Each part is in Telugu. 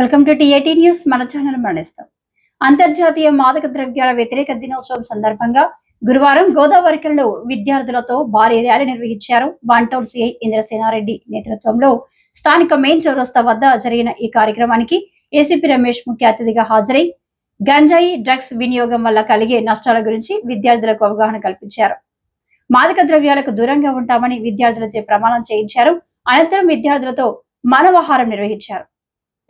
Welcome to TAT news. మన ఛానల్ మరణిస్తాం అంతర్జాతీయ మాదక ద్రవ్యాల వ్యతిరేక దినోత్సవం సందర్భంగా గురువారం గోదావరికల్లో విద్యార్థులతో భారీ ర్యాలీ నిర్వహించారు టౌన్ సిఐ ఇంద్రసేనారెడ్డి నేతృత్వంలో స్థానిక మెయిన్ చౌరస్తా వద్ద జరిగిన ఈ కార్యక్రమానికి ఏసీపీ రమేష్ ముఖ్య అతిథిగా హాజరై గంజాయి డ్రగ్స్ వినియోగం వల్ల కలిగే నష్టాల గురించి విద్యార్థులకు అవగాహన కల్పించారు. మాదక ద్రవ్యాలకు దూరంగా ఉంటామని విద్యార్థులచే ప్రమాణం చేయించారు. అనంతరం విద్యార్థులతో మానవహారం నిర్వహించారు.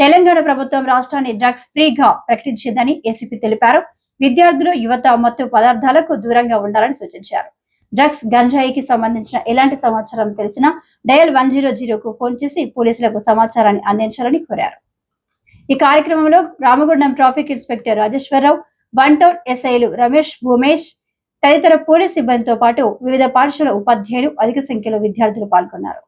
తెలంగాణ ప్రభుత్వం రాష్ట్రాన్ని డ్రగ్స్ ఫ్రీగా ప్రకటించిందని ఏసీపీ తెలిపారు. విద్యార్థులు యువత మత్తు పదార్థాలకు దూరంగా ఉండాలని సూచించారు. డ్రగ్స్ గంజాయికి సంబంధించిన ఎలాంటి సమాచారం తెలిసినా డయల్ వన్ జీరో జీరోకు ఫోన్ చేసి పోలీసులకు సమాచారాన్ని అందించాలని కోరారు. ఈ కార్యక్రమంలో Ramagundam traffic inspector Rajeshwara Rao one town ఎస్ఐలు రమేష్ భూమేష్ తదితర పోలీస్ సిబ్బందితో పాటు వివిధ పాఠశాల ఉపాధ్యాయులు అధిక సంఖ్యలో విద్యార్థులు పాల్గొన్నారు.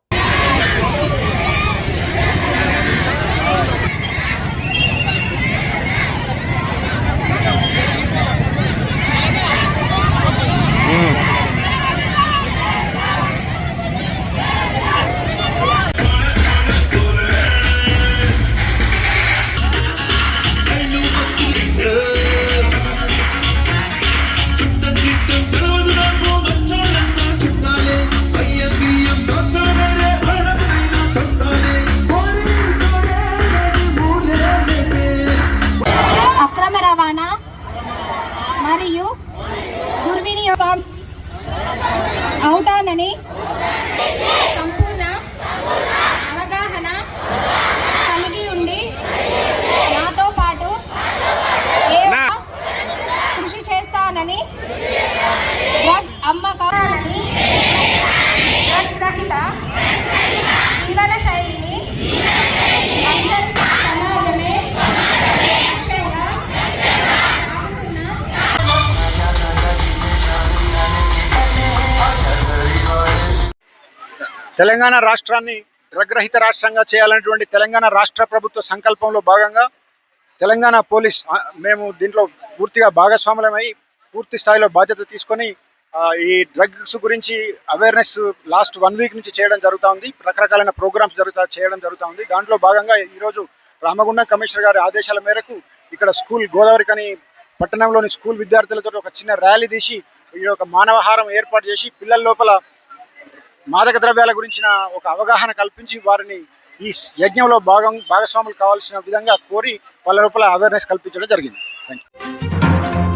మరియు దుర్వినియోగం అవుతానని సంపూర్ణ అవగాహన కలిగి ఉండి నాతో పాటు కృషి చేస్తానని డ్రగ్స్ అమ్మకాలని డ్రగ్స్ రహిత తెలంగాణ రాష్ట్రాన్ని డ్రగ్ రహిత రాష్ట్రంగా చేయాలనేటువంటి తెలంగాణ రాష్ట్ర ప్రభుత్వ సంకల్పంలో భాగంగా తెలంగాణ పోలీస్ మేము దీంట్లో పూర్తిగా భాగస్వాములమై పూర్తి స్థాయిలో బాధ్యత తీసుకొని ఈ డ్రగ్స్ గురించి అవేర్నెస్ లాస్ట్ వన్ వీక్ నుంచి చేయడం జరుగుతూ ఉంది. రకరకాలైన ప్రోగ్రామ్స్ జరుగుతా చేయడం జరుగుతూ ఉంది. దాంట్లో భాగంగా ఈరోజు రామగుండం కమిషనర్ గారి ఆదేశాల మేరకు ఇక్కడ స్కూల్ గోదావరి కని పట్టణంలోని స్కూల్ విద్యార్థులతో ఒక చిన్న ర్యాలీ తీసి ఈ యొక్క మానవహారం ఏర్పాటు చేసి పిల్లల లోపల మాదక ద్రవ్యాల గురించిన ఒక అవగాహన కల్పించి వారిని ఈ యజ్ఞంలో భాగం భాగస్వాములు కావాల్సిన విధంగా కోరి వాళ్ళ లోపల అవేర్నెస్ కల్పించడం జరిగింది. Thank you